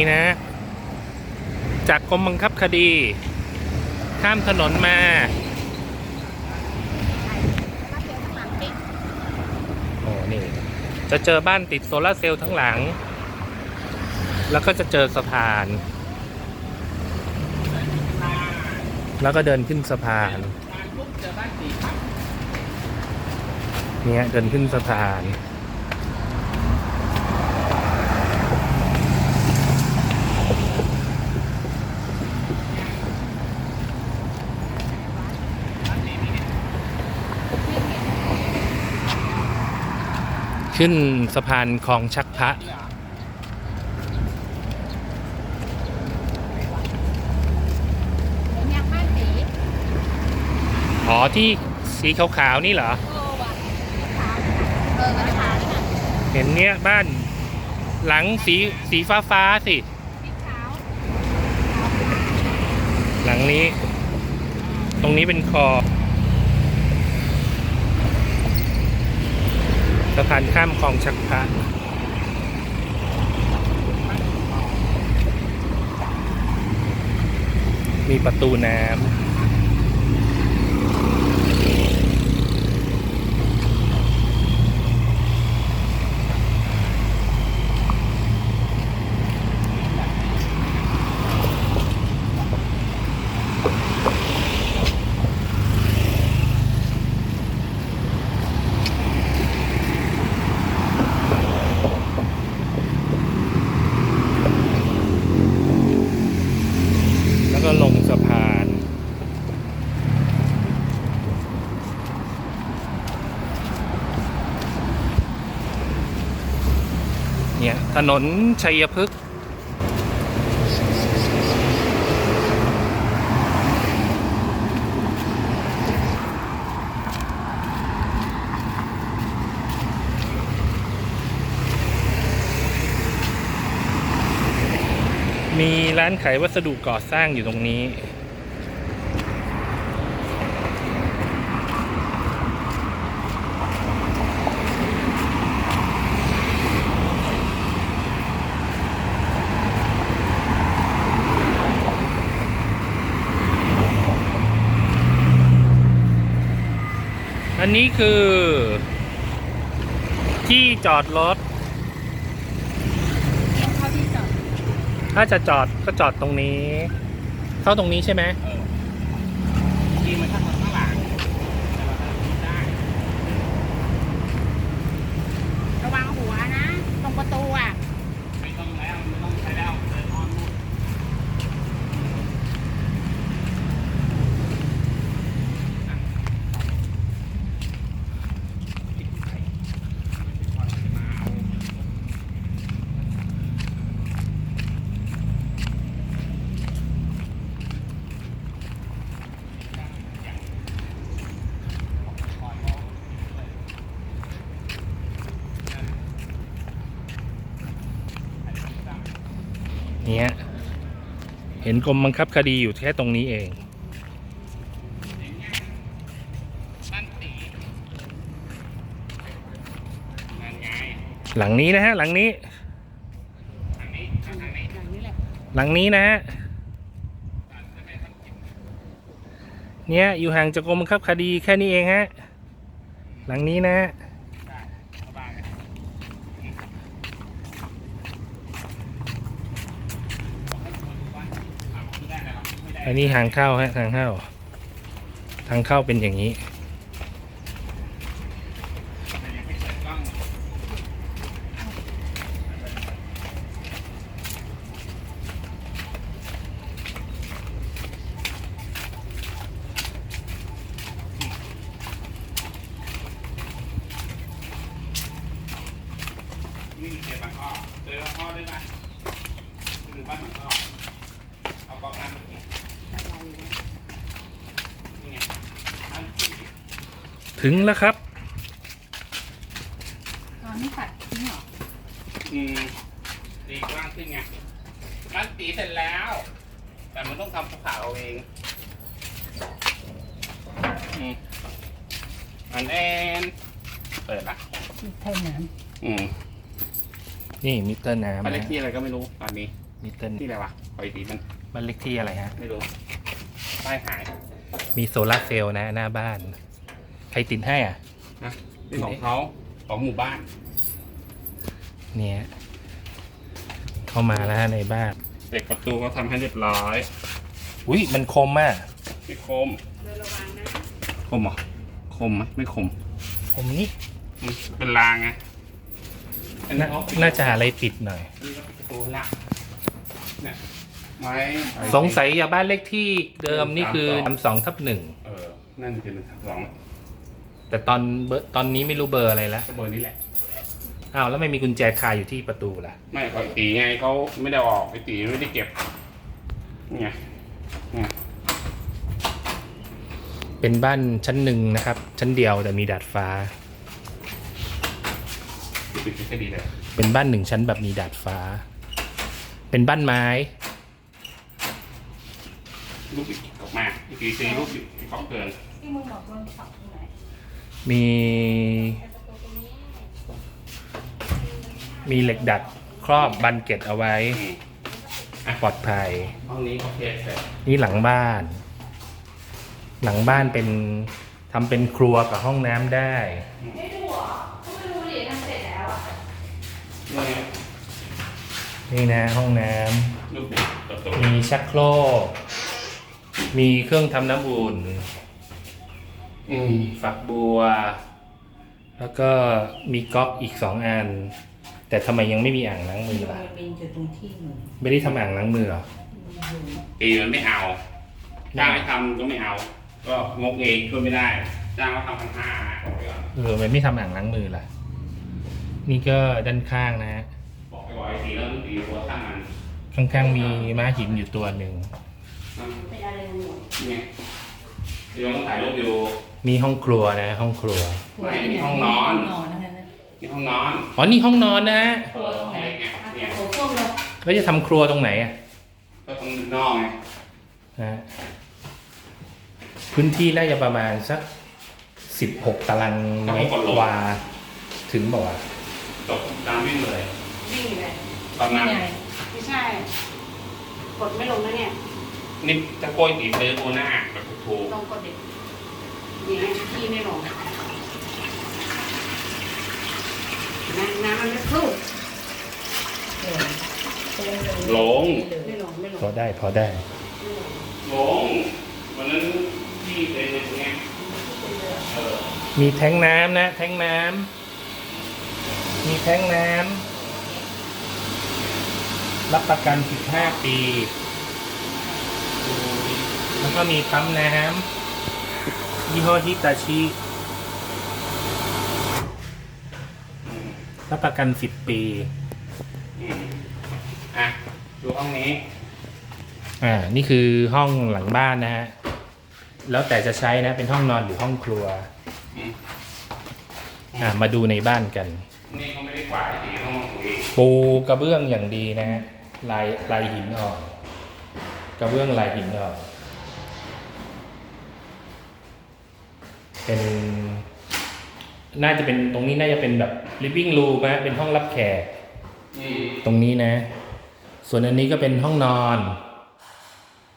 นี่นะ จากกรมบังคับคดี ข้ามถนนมา โอ้นี่ จะเจอบ้านติดโซลาร์เซลล์ทั้งหลัง แล้วก็จะเจอสะพาน แล้วก็เดินขึ้นสะพานเนี่ยเดินขึ้นสะพาน ขึ้นสะพานคลองชักพระยังบ้านสีอ๋อที่สีขาวๆนี่เหรอเออว่ะขาวเออกระถางนี่น่ะเห็นเนี้ยบ้านหลังสีสีฟ้าฟ้าๆสิสีขาวหลังนี้ ตรงนี้เป็นคอะพานข้ามคลองชักพระมีประตูน้ำแล้วก็ลงสะพาน เนี่ยถนนชัยพฤกษ์มีร้านขายวัสดุก่อสร้างอยู่ตรงนี้ นนี้คือ ที่จอดรถเข้าที่จอดถ้าจะจอดก็จอดตรงนี้ เข้าตรงนี้ใช่ไหมยิงมันข้างข้างหลังแต่ว่าได้ ระวังหัวนะ ตรงประตูอะ ไม่ต้องแล้วไม่ต้องใช้แล้วเดินออนนู่น เนี่ย เห็นกรมบังคับคดีอยู่แค่ตรงนี้เองบ้านตีนั่นไงหลังนี้นะฮะหลังนี้ทางนี้ทางนี้อย่างนี้แหละหลังนี้นะฮะเนี่ยอยู่ห่างจากกรมบังคับคดีแค่นี้เองฮะหลังนี้นะฮะ สบายเลย อันนี้ทางเข้าฮะทางเข้าทางเข้าเป็นอย่างนี้เจอบางอ้อเจอบางอ้อด้วยนะคือบ้านบางอ้อเอากองน้ำมากินนี่ไงบ้านตี ถึงแล้วครับ ตอนนี้ตัดทิ้งเหรออืมตีกว้างขึ้นไงบ้านตีเสร็จแล้ว แต่มันต้องทำภูเขาเอาเองอืมอันแอนเปิดละเท่านั้นอืมนี่มิเตอร์น้ำบ้านเลขนะที่อะไรก็ไม่รู้ตอนนี้มิเตอร์ที่อะไรวะปล่อยตีมันบ้านเล็กที่อะไรฮะ ไม่รู้ป้ายหาย มีโซลาร์เซลล์นะหน้าบ้าน ใครติดให้อะ นะนี่ของเขาของหมู่บ้าน เนี่ย เข้ามาแล้วฮะในบ้าน เด็กประตูเขาทำให้เรียบร้อยอุ้ยมันคมมากไม่คมเดินระวังนะคมเหรอคมไหมไม่คมคมนี่มันเป็นรางไงอันนี้น่าเขาน่าจะหาอะไรปิดหน่อยนี่ก็เป็นประตูละเนี่ยไม้ สงสัยอย่าบ้านเลขที่เดิมนี่คือทำสองทับหนึ่งเออนั่นคือหนึ่งทับสอง แต่ตอนเบอร์ตอนนี้ไม่รู้เบอร์อะไรแล้วก็เบอร์นี้แหละ อ้าวแล้วไม่มีกุญแจคาอยู่ที่ประตูล่ะ ไม่ปกติไงเขาไม่ได้ออกไอตีไม่ได้เก็บนี่ไงเนี่ยเป็นบ้านชั้นหนึ่งนะครับ ชั้นเดียวแต่มีดาดฟ้า ปิดแค่ดีเลยเป็นบ้านหนึ่งชั้นแบบมีดาดฟ้า เป็นบ้านไม้ลูกบิดออกมาไอตีซื้อลูกบิดของเกินที่มึงบอกมึงสองตรงไหน มีแต่ประตูตรงนี้มีเหล็กดัดครอบบันเกล็ดเอาไว้อืมปลอดภัย ห้องนี้โอเคเสร็จนี่หลังบ้าน หลังบ้านเป็นทำเป็นครัวกับห้องน้ำได้ ไม่ดูอะก็ไม่รู้ดิทำเสร็จแล้วอะนี่ไงนี่นะห้องน้ำลูกบิดประตูมีชักโครกมีเครื่องทำน้ำอุ่นอืม ฝักบัว แล้วก็มีก๊อกอีกสองอัน แต่ทำไมยังไม่มีอ่างล้างมือล่ะมันเป็นอยู่ตรงที่หนึ่งไม่ได้ทำอ่างล้างมือเหรอตีมันไม่เอา จ้างให้ทำก็ไม่เอา ก็งกเองช่วยไม่ได้ จ้างเขาทำพันห้าบอกไปก่อนเออมันไม่ทำอ่างล้างมือล่ะ นี่ก็ด้านข้างนะฮะ บอกไปก่อนไอ้ตีแล้วต้องตีหัวช่างมันข้างๆมีม้าหินอยู่ตัวหนึ่งเป็นอะไรหมดนี่ไงเดี๋ย วต้องถ่ายรูปอยู่มีห้องครัวนะ ห้องครัว ไม่มีห้องนอนนอนนะคะนะนี่ห้องนอนอ๋อนี่ห้องนอนนะฮะเออห้องเล็กไงเนี่ยโอ้พวกเราแล้วจะทำครัวตรงไหนอะก็ตรงนอกไงนะฮะพื้นที่น่าจะประมาณสักสิบหกตารางเมตรวา ถึงบอกว่าตกตามวิ่งเลยวิ่งเลยตอนนั้นไงไม่ใช่ กดไม่ลงนะเนี่ยนี่จะโกยตีซื้อโอหน้าแบบ ถูกลงกดเด็กนี่ไงที่ไม่ลงน้ำน้ำมันไม่พลุเออเป็นเลง ไม่ลงไม่ลพอได้พอได้ หลงวันนั้นที่เป็นตรงเนี้ยเออมีแท้งน้ำนะ แท้งน้ำมีแท้งน้ำรับประกัน 15 ปี แล้วก็มีปั๊มน้ำยี่ห้อฮิตาชิอืมรับประกัน10ปีอืมอะ ดูห้องนี้ อ่า นี่คือห้องหลังบ้านนะฮะ แล้วแต่จะใช้นะ เป็นห้องนอนหรือห้องครัวอืมอ่า มาดูในบ้านกัน นี่เขาไม่ได้กวาดสีห้องของเองปูกระเบื้องอย่างดีนะฮะ ลายลายหินอ่อน กระเบื้องลายหินอ่อน เป็น น่าจะเป็นตรงนี้น่าจะเป็นแบบ living room นะเป็นห้องรับแขกอืมตรงนี้นะ ส่วนอันนี้ก็เป็นห้องนอน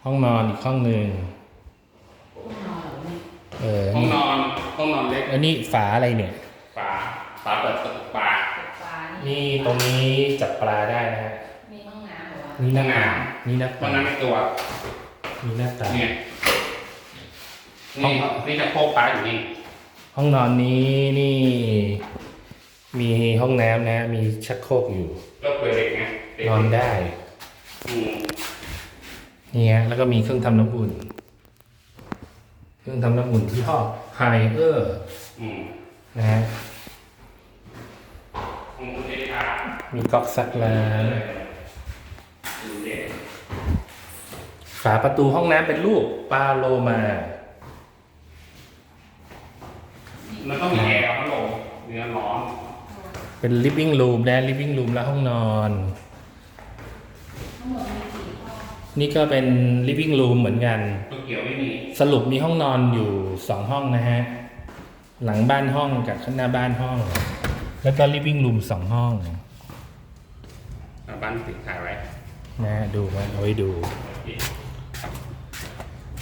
ห้องนอนอีกห้องหนึ่งเออห้องนี่นอนห้องนอนเล็กแล้วนี่ฝาอะไรเนี่ย ฝาฝาเปิดกระตุกปลาฟ้านี่นี่ตรงนี้จับปลาได้นะฮะ มีห้องน้ำเหรอวะนี่หน้าต่างนี่หน้าห้อต่างงน้ำในตัวนี่หน้าต่างเนี่ยห้อ นี่งนี่จะโคกปลาอยู่นี่ ห้องนอนนี้นี่ มีห้องน้ำนะ มีชักโครกอยู่ ก็เปิดเด็กไงเด็กนอนได้อืมนี่ฮะแล้วก็มีเครื่องทำน้ำอุ่น เครื่องทำน้ำอุ่นที่ห้อไฮเออร์อืมนะฮะห้องคุณเด็กค่ะมีก๊อกซักล้างดูเด็กฝาประตูห้องน้ำเป็นรูปปลาโลมา มันต้องมีแอร์พัดลมเนื้อร้อนเป็น living room นะ living room และห้องนอน ทั้งหมดมีกี่ห้องนี่ก็เป็น living room เหมือนกัน ตัวเกี่ยวไม่มีสรุปมีห้องนอนอยู่สองห้องนะฮะ หลังบ้านห้องกับข้างหน้าบ้านห้อง แล้วก็ living room สองห้อง อะบ้านติดถ่ายไว้นะดูมาเอาไว้ดู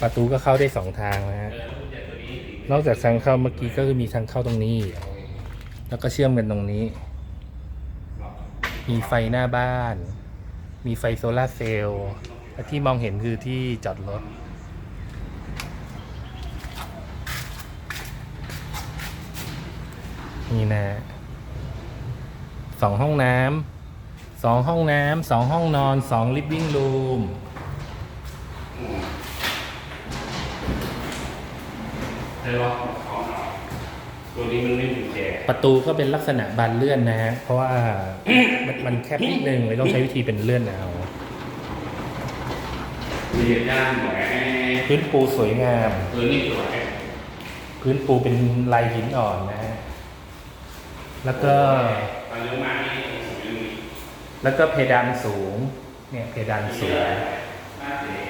ประตูก็เข้าได้สองทางนะฮะ นอกจากทางเข้าเมื่อกี้ก็คือมีทางเข้าตรงนี้ แล้วก็เชื่อมกันตรงนี้ มีไฟหน้าบ้าน มีไฟโซลาเซลล์และที่มองเห็นคือที่จอดรถนี่นะสองห้องน้ำสองห้องน้ำสองห้องนอนสองลิฟวิ่งรูม เดี๋ยวรอของหน่อยตัวนี้มันไม่มีกุญแจประตูก็เป็นลักษณะบานเลื่อนนะฮะ เพราะว่ามันมันแคบนิดนึงเลยต้องใช้วิธีเป็นเลื่อนเอามีด้านแหวนพื้นปูสวยงามเออนี่สวยพื้นปูเป็นลายหินอ่อนนะฮะ แล้วก็ ตอนเลี้ยวมานี่สวยเลยแล้วก็เพดานสูง เนี่ยเพดานสูงน่าเสีย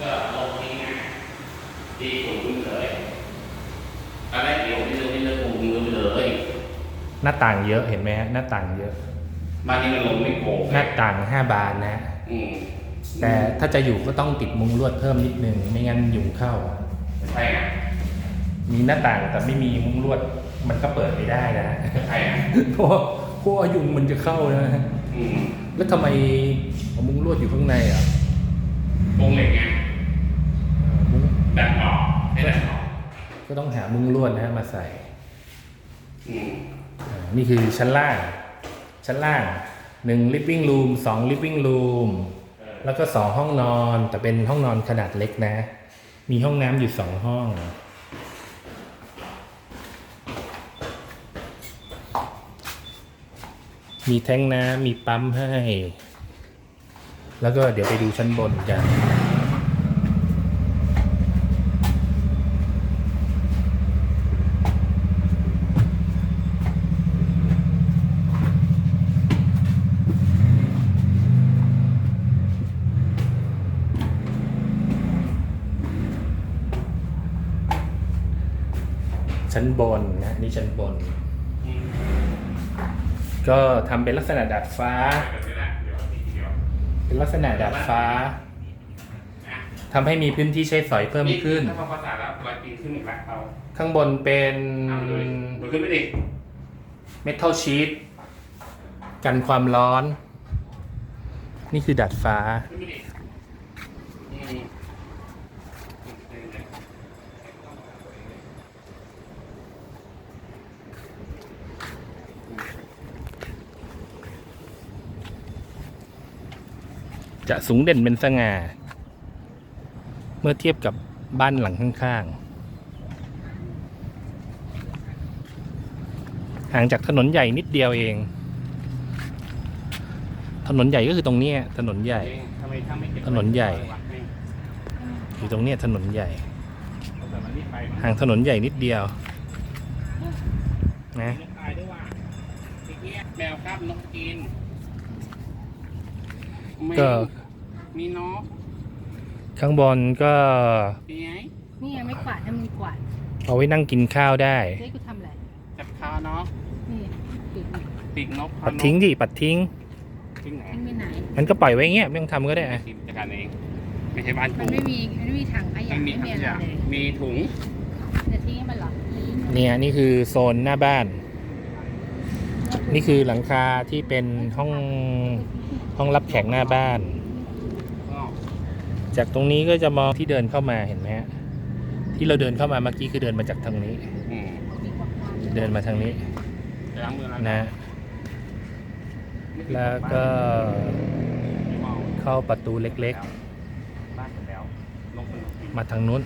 ก็ลงนี้ไง ที่สูงเลยตอนแรกเดี๋ยวไม่เลิกไม่เลิกปูมือไปเลยหน้าต่างเยอะเห็นไหมฮะหน้าต่างเยอะ บ้านนี้มันลงไม่โกงหน้าต่างห้าบานนะฮะอืมแต่ถ้าจะอยู่ก็ต้องติดมุงลวดเพิ่มนิดนึงไม่งั้นยุงเข้า ใช่อะมีหน้าต่างแต่ไม่มีมุงลวด มันก็เปิดไม่ได้นะ ใช่อะเพราะว่าเพราะว่ายุงมันจะเข้านะฮะอืมแล้วทำไมเอามุงลวดอยู่ข้างในอะ โกงเหล็กไง เออมุ้ง ดันออกให้ดันออก ก็ต้องหามุ้งลวดนะฮะมาใส่อืมอ่านี่คือชั้นล่าง ชั้นล่างหนึ่ง living room สอง living room แล้วก็สองห้องนอนแต่เป็นห้องนอนขนาดเล็กนะ มีห้องน้ำอยู่สองห้องมีแท้งน้ำมีปั๊มให้ แล้วก็เดี๋ยวไปดูชั้นบนกัน ชั้นบนนะนี่ชั้นบนอืมก็ทำเป็นลักษณะดาดฟ้าเดี๋ยวนะเดี๋ยวทีเดียวเป็นลักษณะดาดฟ้านะทำให้มีพื้นที่ใช้สอยเพิ่มขึ้น ถ้าพอภาษาแล้วรอยตีนขึ้นอีกแล้วเอาข้างบนเป็นเอาเลยมันขึ้นไม่ดิเมทัลชีตกันความร้อน นี่คือดาดฟ้า ขึ้นไม่ดิอืม จะสูงเด่นเป็นสง่า เมื่อเทียบกับบ้านหลังข้างๆ ห่างจากถนนใหญ่นิดเดียวเอง ถนนใหญ่ก็คือตรงเนี้ยถนนใหญ่ทำไมถ้าไม่เก็บถนนใหญ่วะแม่งอยู่ตรงเนี้ยถนนใหญ่แต่มันนี่ไปมันห่างถนนใหญ่นิดเดียว นะนกตายด้วยว่ะไอ้เหี้ยแมวครับนกกินแมวก็มีนกข้างบนก็มีไงนี่ยังไม่กวาดให้มันกวาดเอาไว้นั่งกินข้าวได้เฮ้ยกูทำอะไร จับคาเนาะนี่ปิดปีกนกปัดทิ้งดิปัดทิ้งทิ้งไหนทิ้งไปไหน งั้นก็ปล่อยไว้อย่างเงี้ยไม่ต้องทำก็ได้อะทีมจัดการเอง ไม่ใช่บ้านมักูนไม่มีมันไม่มีถังขยะไม่มีไม่ทั้มีงอะไรอย่างเลยมีถุง จะทิ้งให้มันเหรอจะทิ้งมันเนี่ยนี่คือโซนหน้าบ้าน นี่คือหลังคาที่เป็นห้องห้องรับแขกหน้าบ้านก็ จากตรงนี้ก็จะมองที่เดินเข้ามาเห็นไหมฮะที่เราเดินเข้ามาเมื่อกี้คือเดินมาจากทางนี้ อืมมีความความเดินมาทางนี้จะล้างมือแล้วนะไม่ติดแล้วก็ไม่เมาเข้าประตูเล็ก บ้านเสร็จแล้วลงไปกินๆ มาทางนู้น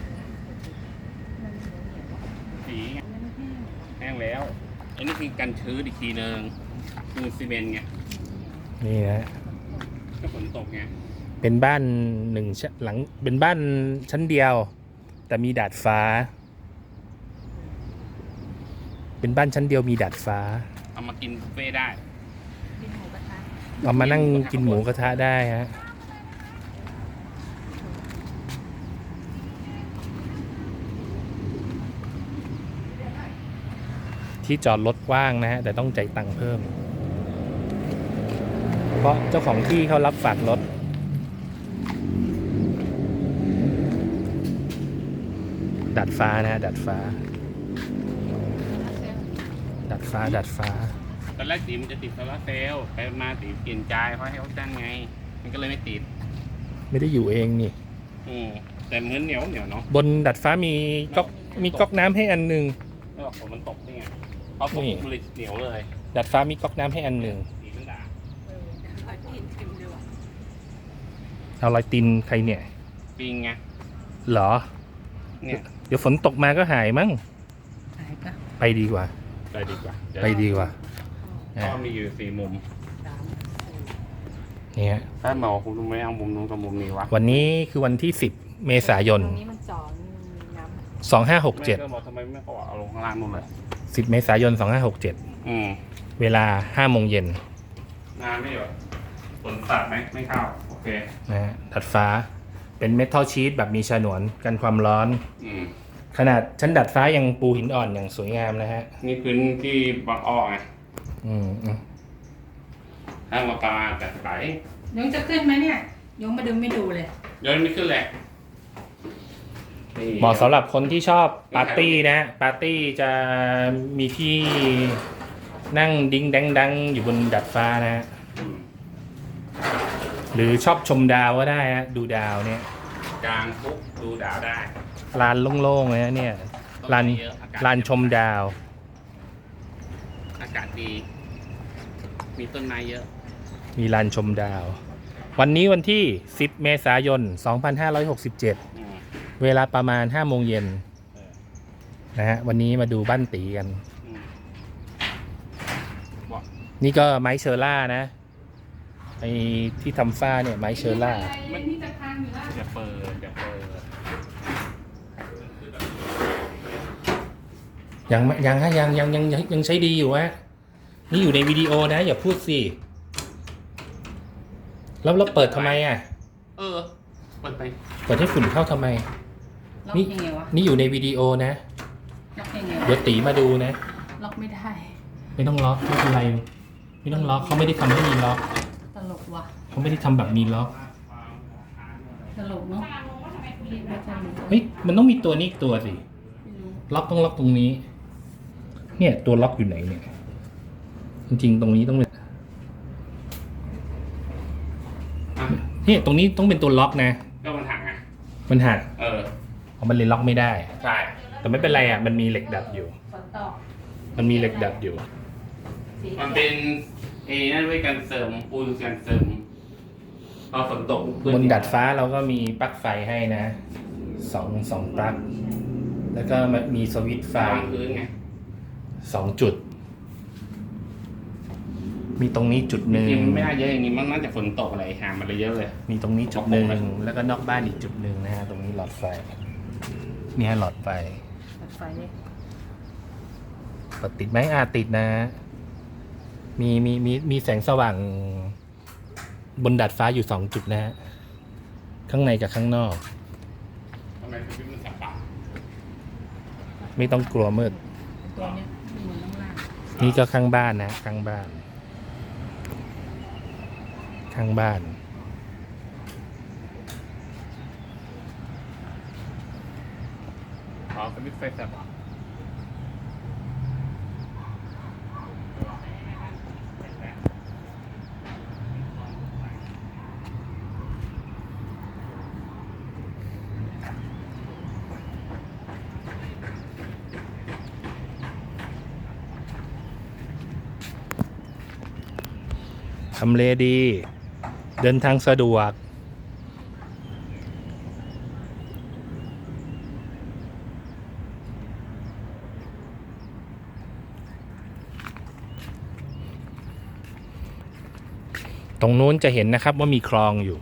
สีไงมันแห้งแห้งแล้วอันนี้คือกันชื้นอีกทีนึงปูนซีเมนต์ไงนี่นะ ก็ฝนตกไง เป็นบ้านหนึ่งชั้นหลังเป็นบ้านชั้นเดียว แต่มีดาดฟ้า เป็นบ้านชั้นเดียวมีดาดฟ้า เอามากินบุฟเฟ่ต์ได้กินหมูกระทะเอามานั่งกินหมูกระทะได้ฮะที่จอดรถกว้างนะฮะ แต่ต้องจ่ายตังค์เพิ่ม เพราะเจ้าของที่เขารับฝากรถ ดัดฟ้านะฮะดัดฟ้า ดัดฟ้าดัดฟ้า ตอนแรกตีมันจะติดโซลาร์เซลล์ไปมาตีเปลี่ยนใจเพราะให้เขาจ้างไง มันก็เลยไม่ติดไม่ได้อยู่เองนี่ อืมแต่เหมือนเหนียวเหนียวเนาะบนดัดฟ้ามีก๊อกมีก๊อกน้ำให้อันหนึ่งแล้วฝนมันตกนี่ไงเพราะฝนนี่ มันเลยเหนียวเลยดัดฟ้ามีก๊อกน้ำให้อันหนึ่งตีมันด่าเอารอยตินใครเนี่ย ปิงไงเหรอ เนี่ย เดี๋ยวฝนตกมาก็หายมั้งหายปะไปดีกว่าไปดีกว่าเยวไปดีกว่าเพราะมีอยู่สี่มุมสามสี่เนี่ย ถ้าเมาคุณไม่เอามุมนู้นกับมุมนี้วะวันนี้คือวันที่ 10 เมษายน ตรงนี้มันจอน้ำแม่2567 ก็บอกทำไมไม่เขาเอาลงข้างล่างนู่นเลย 10 เมษายน 2567 อืมเวลา5โมงเย็นงานไม่หยดฝนสัตว์ไหมไม่เข้า โอเค นะฮะดัดฟ้า เป็นเมทัลชีตแบบมีฉนวนกันความร้อน อืมขนาดชั้นดัดฟ้ายังปูหินอ่อนอย่างสวยงามนะฮะ นี่พื้นที่บางอ้อไงอืมอืมถ้ามาปลาแต่ไหลยงจะขึ้นไหมเนี่ยยงมาดึงไม่ดูเลยย้อนไม่ขึ้นแหละนี่เหมาะสำหรับคนที่ชอบปาร์ตี้นะปาร์ตี้จะมีที่นั่งดิ้งแดงดังอยู่บนดัดฟ้านะฮะอืม หรือชอบชมดาวก็ได้ฮะดูดาวเนี่ยกลางปุ๊บดูดาวได้ลานโล่งๆเลยนะเนี่ยลานต้ไม้เยอะอากศลานชมดาว อากาศดี มีต้นไม้เยอะ มีลานชมดาว วันนี้วันที่ 10 เมษายน 2567อืมเวลาประมาณ 5 โมงเย็นเออนะฮะวันนี้มาดูบ้านตีกันอืมบอกนี่ก็ไม้เชอร่านะ ไอที่ทำฝ้าเนี่ยไม้เชอร่า มันนี่จะพังอยู่แล้วอย่าเปิดอย่าเปิดยังไม่ยังฮะยังยังยังยังยังใช้ดีอยู่ฮะนี่อยู่ในวิดีโอนะ อย่าพูดสิแล้วเราเปิดทำไมอะ เออเปิดไปเปิดให้ฝุ่นเข้าทำไม ล็อกนี่ยังไงวะนี่อยู่ในวิดีโอนะล็อกยังไงเดี๋ยววะตีมาดูนะ ล็อกไม่ได้ ไม่ต้องล็อกไม่เป็นไร ไม่ต้องล็อกเขาไม่ได้ทำให้มีล็อกตลกว่ะ เขาไม่ได้ทำแบบมีล็อกตลกเนาะไม่ใช่มึงเฮ้ยมันต้องมีตัวนี้อีกตัวสิไม่รู้ล็อกต้องล็อกตรงนี้ เนี่ยตัวล็อกอยู่ไหนเนี่ย จริงๆ ตรงนี้ต้องเป็นอะเนี่ยตรงนี้ต้องเป็นตัวล็อกนะ ก็มันหักไงมันหักเออ เพราะมันเลยล็อกไม่ได้ ใช่ แต่ไม่เป็นไรอะ มันมีเหล็กดัดอยู่ ฝนตกมันมีเหล็กดัดอยู่ สีมันเป็นเอนั่นไว้กันเสริมปูนกันเสริม พอฝนตกพื้บนดัดฟ้าเราก็มีปลั๊กไฟให้นะสองสองปลั๊กแล้วก็มีสวิตช์ไฟวางพื้นไงสองจุด มีตรงนี้จุดหนึ่งจริงๆมันไม่น่าเยอะอย่างนี้มันน่าจะฝนตกอะไรหามันเลยเยอะเลย มีตรงนี้จุดหนึ่งบอกผมแล้วก็นอกบ้านอีกจุดหนึ่งนะฮะตรงนี้หลอดไฟเนี่ยหลอดไฟเปิดไฟเนี่ยเปิดติดไหมอ่าติดนะ มีมีมีมีแสงสว่าง บนดาดฟ้าอยู่สองจุดนะฮะข้างในกับข้างนอก ทำไมพื้นมันสับปะไม่ต้องกลัวมืด ตัวเนี้ยมีเหมือนข้างล่างนี่ก็ข้างบ้านนะ ข้างบ้าน ข้างบ้าน อ๋อสวิตช์ไฟสับปะำเลดี เดินทางสะดวก ตรงนู้นจะเห็นนะครับว่ามีคลองอยู่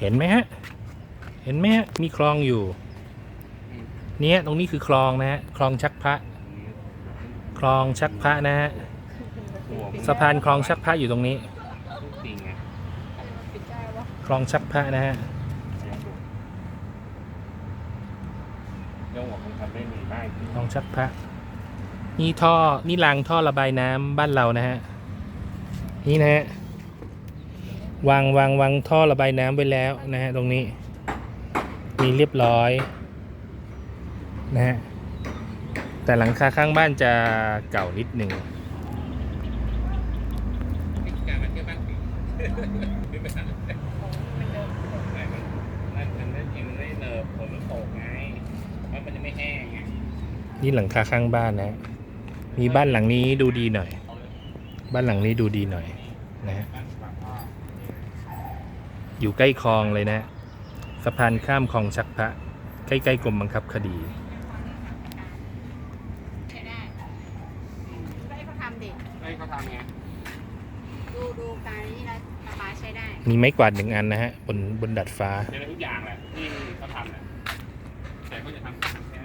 เห็นไหมฮะ เห็นไหมฮะ มีคลองอยู่ เนี่ยตรงนี้คือคลองนะฮะ คลองชักพระ คลองชักพระนะฮะ สะพานคลองชักพระอยู่ตรงนี้ จริงไงคลองชักพระนะฮะเรื่องหัวมันทำได้มีได้คลองชักพระ นี่ท่อ นี่รางท่อระบายน้ำบ้านเรานะฮะ นี่นะฮะ วางวางวางท่อระบายน้ำไว้แล้วนะฮะตรงนี้ มีเรียบร้อย นะฮะ แต่หลังคาข้างบ้านจะเก่านิดหนึ่ง การมาเที่ยวบ้าน ผีไม่เป็นไรไม่มันมันมันไม่จริงมันไม่เนิบฝนมันตกไงมันมันจะไม่แห้งไงนี่หลังคาข้างบ้านนะ มีบ้านหลังนี้ดูดีหน่อย บ้านหลังนี้ดูดีหน่อยนะฮะอยู่ใกล้คลองเลยนะ สะพานข้ามคลองชักพระ ใกล้ๆกรมบังคับคดี ใช้ได้ก็ให้เขาทำดิ ไอ้เขาทำไง ดูดูการนี้แล้วระบายใช้ได้ มีไม้กวาดหนึ่งอันนะฮะบนบนดัดฟ้าใช้ได้ทุกอย่างแหละที่เขาทำแหละแต่เขาจะทำแค่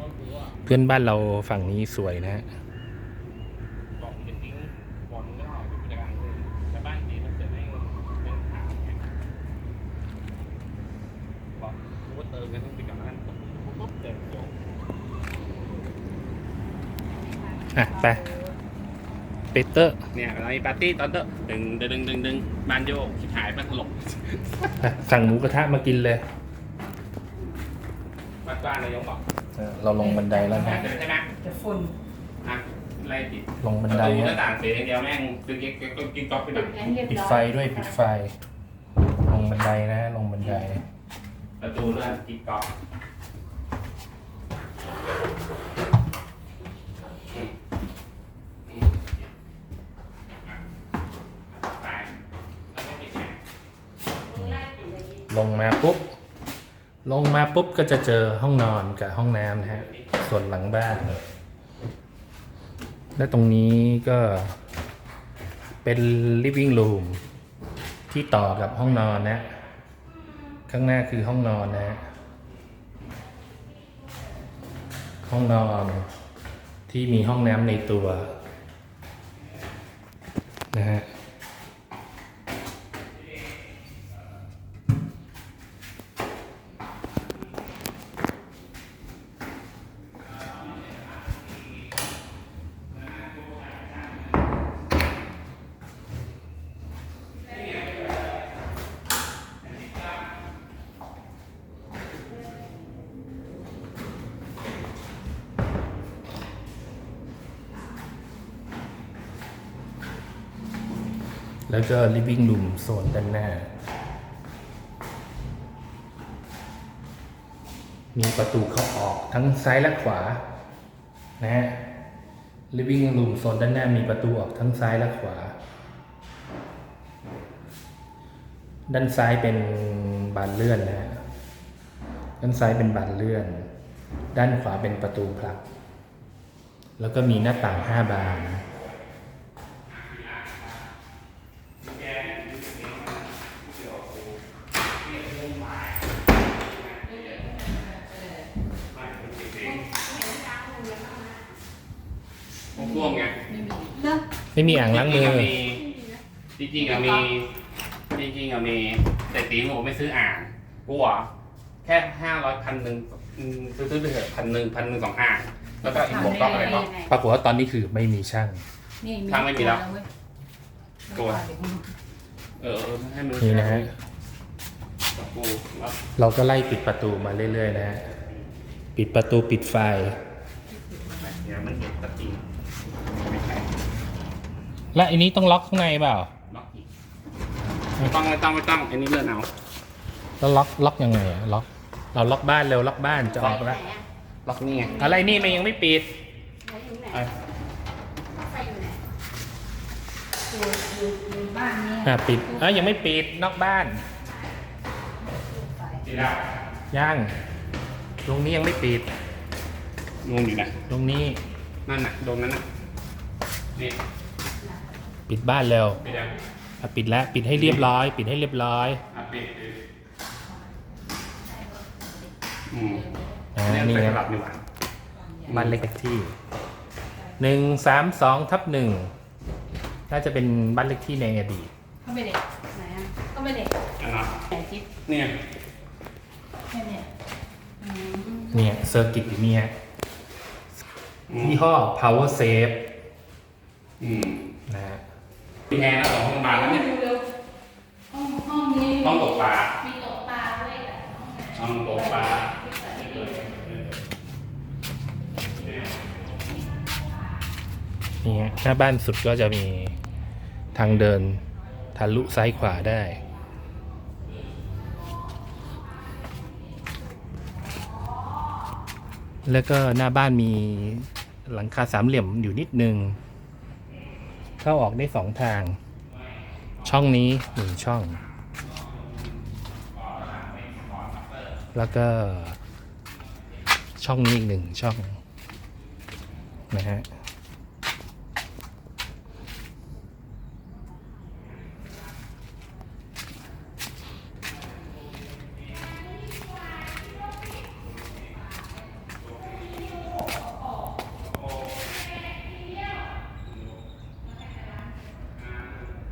ก็คือว่าเพื่อนบ้านเราฝั่งนี้สวยนะฮะบอกมันจะทิ้งบอลก็เอาไปกลาง เลยแต่บ้านนี้มันจะไม่เป็นขาวไงบอกกูว่าเติมกันต้องไปกับนั้นปุ๊บเติมจบอะไปเปเตอร์เนี่ยเรามีปาร์ตี้ตอนเด้อดึงดึงดึงดึงดึงบานโยกชิบหายบ้านตลกอะสั่งหมูกระทะมากินเลยบ้านบ้านนายกบอกอะเราลงบันไดแล้วนะใช่ไหมจะฝุ่นอะไล่ติดลงบันประไดตูหนะน้าต่างเสียอย่างเดียวแม่งคือกิ๊กกิ๊กกิ๊กก๊อกไปหน่อยปิดไฟด้วยปิดไฟ ลงบันไดนะ ลงบันได ประตูเลื่อนกิ๊กก๊อกไปแล้วก็ปิดแอร์ ลง มาปุ๊บ ลงมาปุ๊บก็จะเจอห้องนอนกับห้องน้ำนะฮะ ส่วนหลังบ้าน และตรงนี้ก็เป็น living room ที่ต่อกับห้องนอนนะ ข้างหน้าคือห้องนอนนะฮะห้องนอนที่มีห้องน้ำในตัวนะฮะ แล้วก็ living room โซนด้านหน้า มีประตูเข้าออกทั้งซ้ายและขวา นะฮะ living room โซนด้านหน้ามีประตูออกทั้งซ้ายและขวา ด้านซ้ายเป็นบานเลื่อนนะฮะ ด้านซ้ายเป็นบานเลื่อน ด้านขวาเป็นประตูผลัก แล้วก็มีหน้าต่างห้าบาน พ่วงไง เนอะ ไม่มีอ่างล้างมือ จริงๆอะมีจริงๆอะมีแต่ตีผมไม่ซื้ออ่างกลัวแค่ห้าร้อยพันหนึ่งอืมซื้อซื้อไปเถอะพันหนึ่งพันหนึ่งสองอ่างแล้วก็อีกหกก๊อกอะไรก๊อกปรากฏว่าตอนนี้คือไม่มีช่างนี่ทางไม่มีแล้วเยตัวเออเออให้มือนี่นะฮะกับกูแล้วเราก็ไล่ปิดประตูมาเรื่อย ๆ นะฮะปิดประตูปิดไฟเนี่ยมันเห็นตะกี้ไม่ใช่ และอันนี้ต้องล็อกข้างในเปล่า ล็อกอีกไม่ต้องไม่ต้องไม่ต้องอันนี้เลื่อนเอาแล้วล็อกล็อกยังไงอะล็อก เราล็อกบ้านเร็วล็อกบ้านจะออกแล้ว ล็อกนี่ไงอะไรนี่มันยังไม่ปิดเอ้ยไฟอยู่ไหนอยู่อยู่อยู่บ้านนี้อะปิดเอ้ยยังไม่ปิดนอกบ้านดีแล้วยังตรงนี้ยังไม่ปิดงงอยู่นะตรงนี้นั่นน่ะตรงนั้นน่ะนี่ ปิดบ้านเร็วไปยังอะปิดแล้วปิดให้เรียบร้อย ปิดให้เรียบร้อยอะปิดปิดอืมอ่าเนี่ยนี่ใส่นะสลับดีกว่าบ้านเล็กที่หนึ่งสามสองทับหนึ่งน่าจะเป็นบ้านเล็กที่ในอดีตเข้าไปเด็กไหนอะเข้าไปเด็กอันนั้นไหนจิ๊บเนี่ยแค่เนี้ยอืมเนี่ยเซอร์กิตอยู่เนี่ยอืมยี่ห้อ power safe อืมนะฮะ มีแอร์แล้วสองห้องบานแล้วเนี่ยเร็วห้องห้องนี้ห้องตกปลามีโต๊ะปลาด้วยอะห้องตกปลานี่ฮะหน้าบ้านสุดก็จะมีทางเดินทะลุซ้ายขวาได้แล้วก็หน้าบ้านมีหลังคาสามเหลี่ยมอยู่นิดนึง เข้าออกได้สองทาง ช่องนี้หนึ่งช่อง แล้วก็ช่องนี้อีกหนึ่งช่องนะฮะ